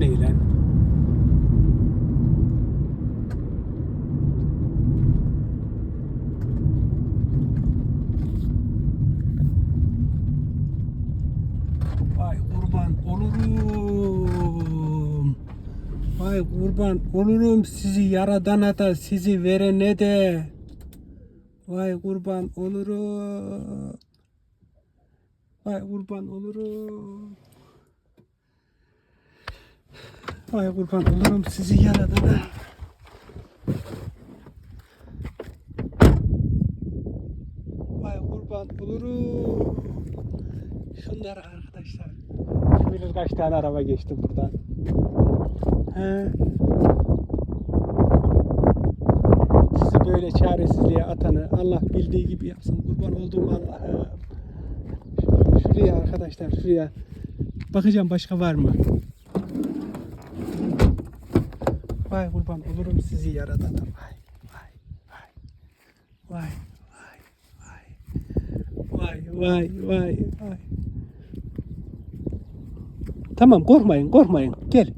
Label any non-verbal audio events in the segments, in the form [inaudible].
Bu? Vay kurban olurum. Vay kurban olurum sizi yaradana da sizi verene de. Vay kurban olurum. Vay kurban olurum. Vay kurban olurum sizi yaradana. Vay kurban olurum. Şunlar arkadaşlar. Kim bilir kaç tane araba geçti buradan. He. Sizi böyle çaresizliğe atanı Allah bildiği gibi yapsın. Kurban olduğum Allah'ım. Şuraya arkadaşlar şuraya. Bakacağım başka var mı? Vay kurban olurum sizi yaradana. Vay vay vay. Vay vay vay. Vay vay vay vay. Tamam korkmayın korkmayın. Gel.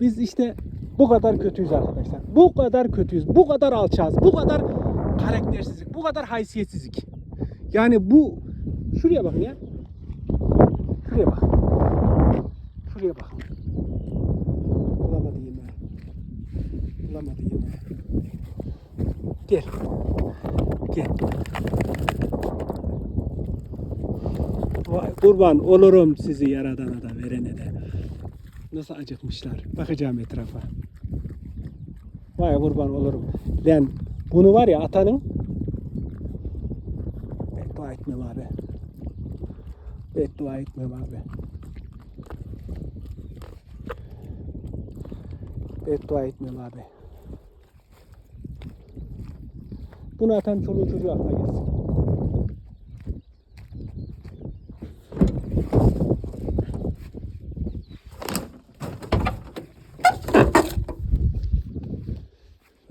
Biz işte bu kadar kötüyüz arkadaşlar. Bu kadar kötüyüz. Bu kadar alçağız. Bu kadar karaktersizlik. Bu kadar haysiyetsizlik. Yani bu şuraya bakın ya. Şuraya bak. Şuraya bak. Bulamadı yemeği. Bulamadı yemeği. Gel. Gel. Vay kurban olurum sizi yaradana da verene de. Nasıl acıkmışlar. Bakacağım etrafa. Vay kurban olurum. Lan bunu var ya atanın beddua etmem abi. Beddua etmem abi. Beddua etmem abi. Bunu atan çoluğu çocuğu akla gelsin.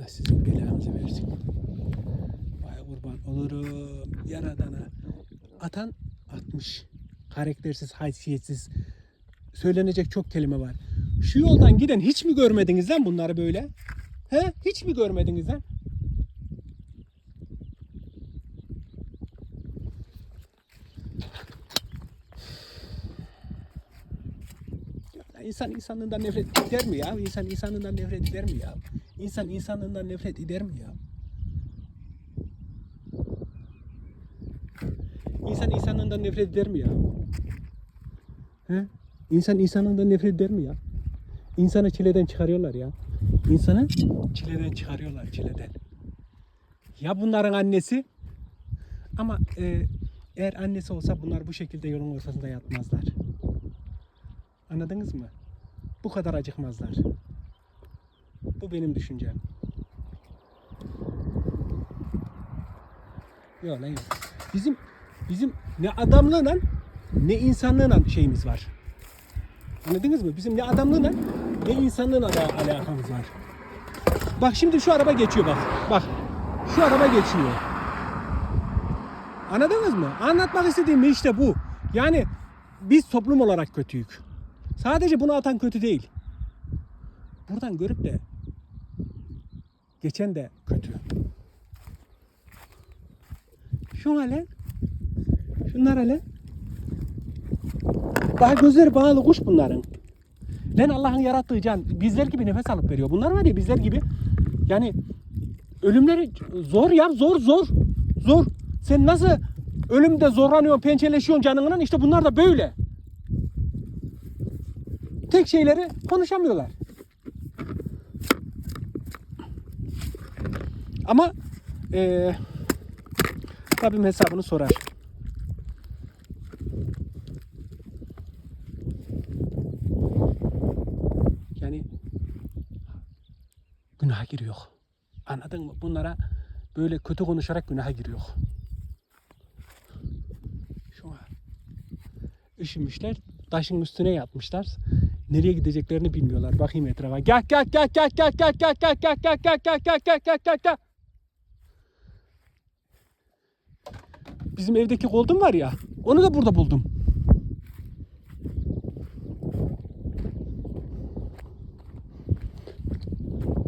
Sizin belanızı versin. Vay kurban olurum yaradana. Atan atmış. Karaktersiz, haysiyetsiz. Söylenecek çok kelime var. Şu yoldan giden hiç mi görmediniz lan bunları böyle? He? Hiç mi görmediniz lan? İnsan insanlığından nefret eder mi ya? İnsan insanlığından nefret eder mi ya? İnsan insanlığından nefret eder mi ya? İnsan insanlığından nefret eder mi ya? He? İnsan insanlığından nefret eder mi ya? İnsanı çileden çıkarıyorlar ya. İnsanı çileden çıkarıyorlar çileden. Ya bunların annesi ama e, eğer annesi olsa bunlar bu şekilde yolun ortasında yatmazlar. Anladınız mı? Bu kadar acıkmazlar. Bu benim düşüncem. Yok lan yok. Bizim bizim ne adamlığıyla ne insanlığıyla şeyimiz var. Anladınız mı? Bizim ne adamlığıyla ne insanlığıyla da alakamız var. Bak şimdi şu araba geçiyor bak. Bak. Şu araba geçiyor. Anladınız mı? Anlatmak istediğim işte bu. Yani biz toplum olarak kötüyük. Sadece bunu atan kötü değil. Buradan görüp de geçen de kötü. Şu hale şunlar hale daha gözleri bağlı kuş bunların. Lan Allah'ın yarattığı can bizler gibi nefes alıp veriyor. Bunlar var ya bizler gibi yani ölümleri zor ya zor zor zor. Sen nasıl ölümde zorlanıyorsun, pençeleşiyorsun canından işte bunlar da böyle. Tek şeyleri konuşamıyorlar. Ama eee Rabbim hesabını sorar. Yani günaha giriyor. Anladın mı? Bunlara böyle kötü konuşarak günaha giriyor. Şu an üşümüşler. Taşın üstüne yatmışlar. Nereye gideceklerini bilmiyorlar. Bakayım etrafa. Gel gel gel gel gel gel gel gel gel gel gel gel gel gel gel gel gel. Bizim evdeki koldum var ya. Onu da burada buldum.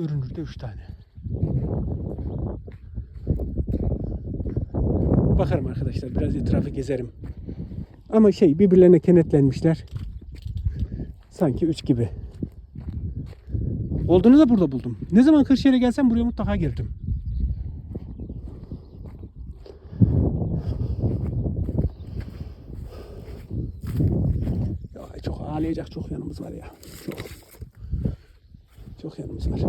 Görünürde üç tane. Bakarım arkadaşlar biraz etrafı gezerim. Ama şey birbirlerine kenetlenmişler. Sanki üç gibi. Olduğunu da burada buldum. Ne zaman Kırşehir'e gelsem buraya mutlaka gelirdim. Ya çok ağlayacak çok yanımız var ya. Çok. Çok yanımız var.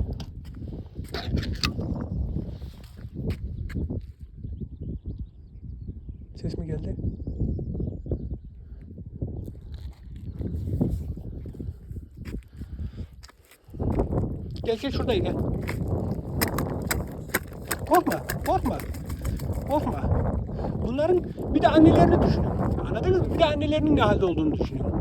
Ses mi geldi? Gel gel şuraya gel. Korkma, korkma. Korkma. Bunların bir de annelerini düşünün. Anladınız mı? Bir de annelerinin ne halde olduğunu düşünün.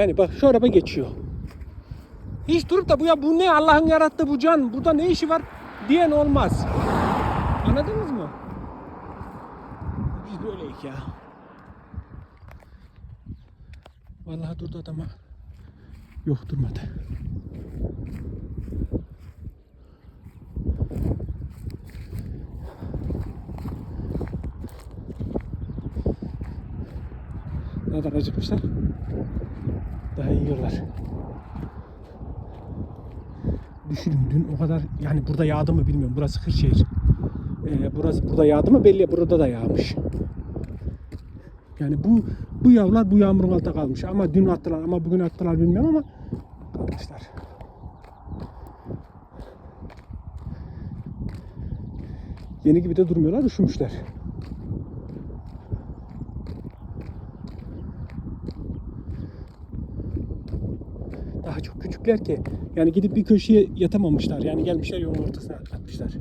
Yani bak şu araba geçiyor. Hiç durup da bu ya bu ne Allah'ın yarattığı bu can burada ne işi var diyen olmaz. Anladınız mı? Biz böyleyiz ya. Vallahi durdu adama. Yok durmadı. Ne kadar acıkmışlar. Daha yiyorlar. Düşünün dün o kadar yani burada yağdı mı bilmiyorum. Burası Kırşehir. Ee, burası burada yağdı mı belli burada da yağmış. Yani bu bu yavrular bu yağmurun altında kalmış. Ama dün attılar ama bugün attılar bilmiyorum ama kalmışlar. Yeni gibi de durmuyorlar, üşümüşler. Daha çok küçükler ki yani gidip bir köşeye yatamamışlar. Yani gelmişler yolun ortasına atmışlar.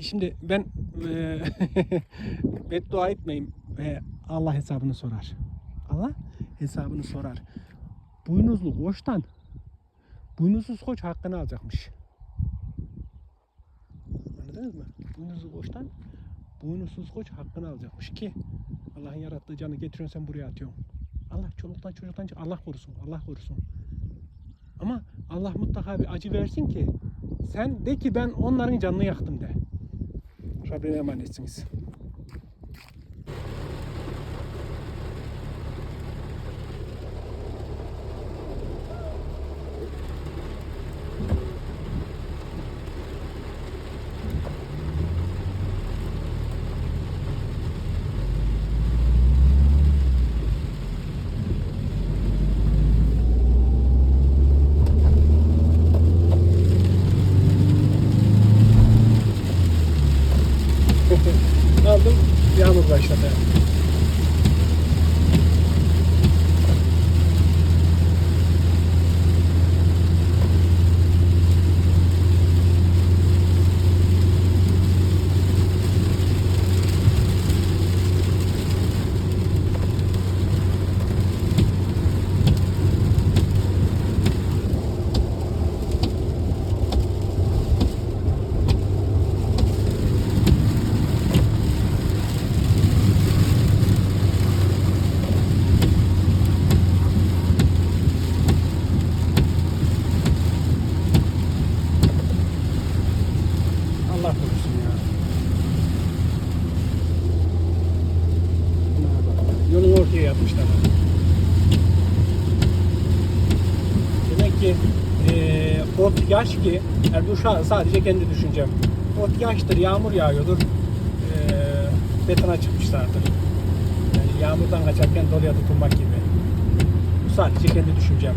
Şimdi ben eee [laughs] beddua etmeyeyim. Eee, Allah hesabını sorar. Allah hesabını sorar. Boynuzlu koçtan boynuzsuz koç hakkını alacakmış. Anladınız mı? Boynuzlu koçtan boynuzsuz koç hakkını alacakmış ki Allah'ın yarattığı canı getiriyorsun sen buraya atıyorsun. Allah çoluktan çocuktan Allah korusun. Allah korusun. Ama Allah mutlaka bir acı versin ki sen de ki ben onların canını yaktım de. Rabbine emanetsiniz. yapmışlar. Demek ki e, ot yaş ki, yani bu şu an sadece kendi düşüncem. Ot yaştır, yağmur yağıyordur, e, betona çıkmışlardır. Yani yağmurdan kaçarken doluya tutunmak gibi. Bu sadece kendi düşüncem.